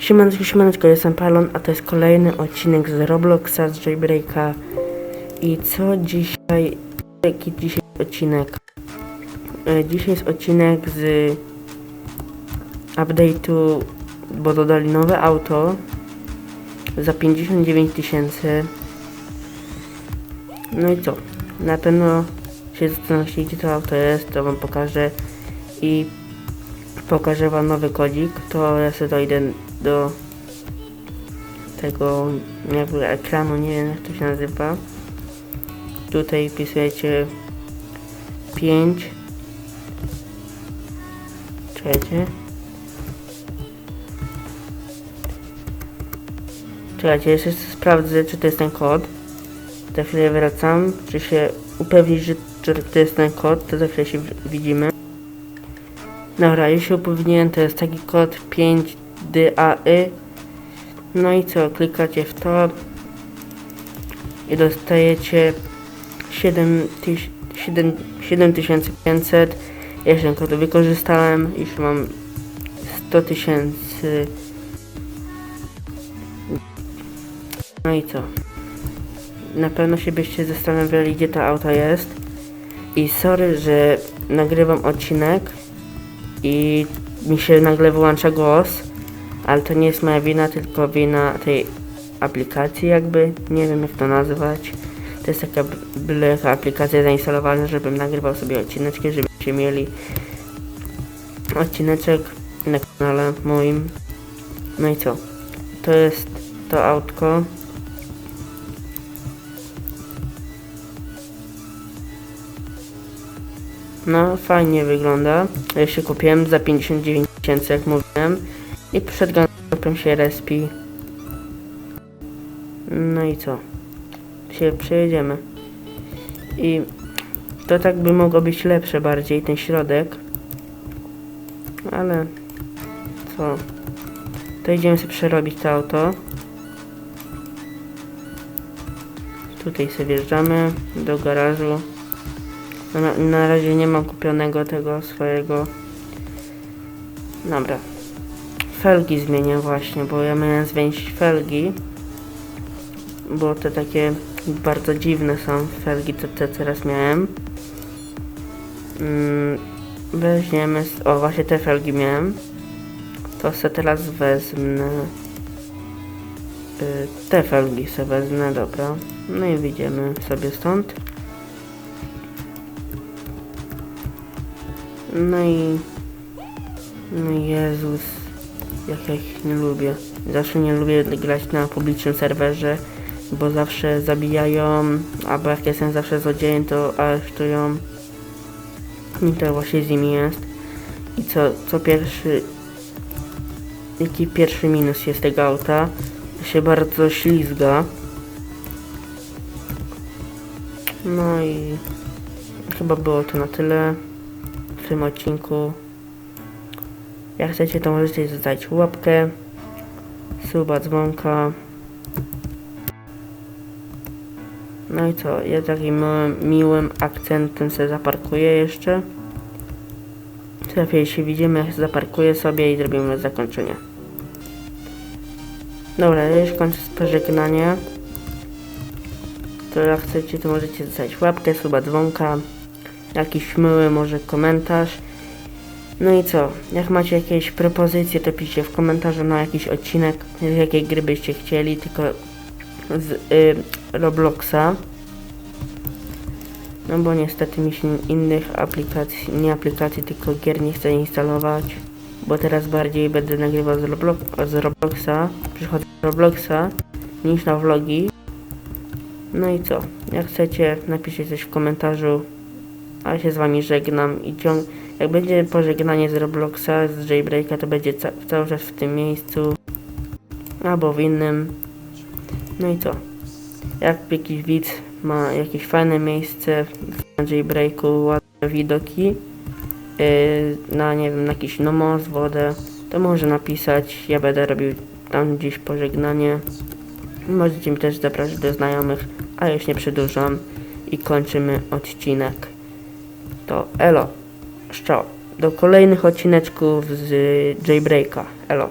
Siemaneczko, siemaneczko, jestem Palon, a to jest kolejny odcinek z Robloxa, z Jailbreaka. I co dzisiaj, jaki dzisiaj odcinek? E, Dzisiaj jest odcinek z update'u, bo dodali nowe auto za 59 tysięcy. No i co? Na pewno się zastanawiacie, gdzie to auto jest, to wam pokażę i pokażę wam nowy kodzik, to ja sobie dojdę do tego jakby ekranu, nie wiem jak to się nazywa. Tutaj wpisujecie 5 Czekajcie. Czekajcie, jeszcze sprawdzę czy to jest ten kod. Za chwilę wracam, czy się upewnić, że, to jest ten kod, to za chwilę się widzimy. Dobra, już się upewniłem, to jest taki kod 5DAY. No i co, klikacie w to i dostajecie 7000 7 7500. Ja ten kod wykorzystałem, już mam 100 tysięcy. No i co? Na pewno się byście zastanawiali, gdzie to auto jest. I sorry, że nagrywam odcinek i mi się nagle wyłącza głos, ale to nie jest moja wina, tylko wina tej aplikacji jakby, nie wiem jak to nazwać. To jest taka b- byle jaka aplikacja zainstalowana, żebym nagrywał sobie odcineczki, żebyście mieli odcineczek na kanale moim. No i co? To jest to autko. No, fajnie wygląda. Ja się kupiłem za 59 tysięcy, jak mówiłem. I przed gankiem się respi. No i co? Się przejedziemy. I to tak by mogło być lepsze bardziej, ten środek. Ale co? To idziemy sobie przerobić to auto. Tutaj sobie wjeżdżamy do garażu. Na, na razie nie mam kupionego tego swojego. Dobra. Felgi zmienię właśnie, bo ja miałem zmienić felgi. Bo te takie bardzo dziwne są felgi, to te teraz miałem. Mm, weźmiemy. O, właśnie te felgi miałem. To se teraz wezmę. Y, te felgi se wezmę, dobra. No i wyjdziemy sobie stąd. No i... No Jezus, jak ja ich nie lubię. Zawsze nie lubię grać na publicznym serwerze, bo zawsze zabijają, albo jak jestem zawsze złodziejem, to aresztują. I to właśnie z nimi jest. I co, co pierwszy... Jaki pierwszy minus jest tego auta? Się bardzo ślizga. No i... Chyba było to na tyle w tym odcinku. Jak chcecie, to możecie zostawić łapkę, suba, dzwonka. No i co, ja takim miłym, miłym akcentem sobie zaparkuję jeszcze. Lepiej się widzimy, jak zaparkuję sobie i zrobimy zakończenie. Dobra, ja już kończę pożegnanie. To jak chcecie, to możecie zostawić łapkę, suba, dzwonka, jakiś miły może komentarz. No i co? Jak macie jakieś propozycje, to piszcie w komentarzu na jakiś odcinek, z jakiej gry byście chcieli, tylko z y, Robloxa. No bo niestety mi się innych aplikacji, nie aplikacji, tylko gier nie chce instalować. Bo teraz bardziej będę nagrywał z, Roblo z Robloxa, przychodzę z Robloxa, niż na vlogi. No i co? Jak chcecie, napiszcie coś w komentarzu, a się z wami żegnam i ciąg... Jak będzie pożegnanie z Robloxa, z Jailbreaka, to będzie ca cały czas w tym miejscu. Albo w innym. No i co? Jak jakiś widz ma jakieś fajne miejsce na Jailbreaku, ładne widoki, yy, na nie wiem, na jakiś no most, wodę, to może napisać. Ja będę robił tam gdzieś pożegnanie. Możecie mi też zapraszać do znajomych, a już nie przedłużam i kończymy odcinek. To elo, szczo, do kolejnych odcineczków z Jailbreaka, elo.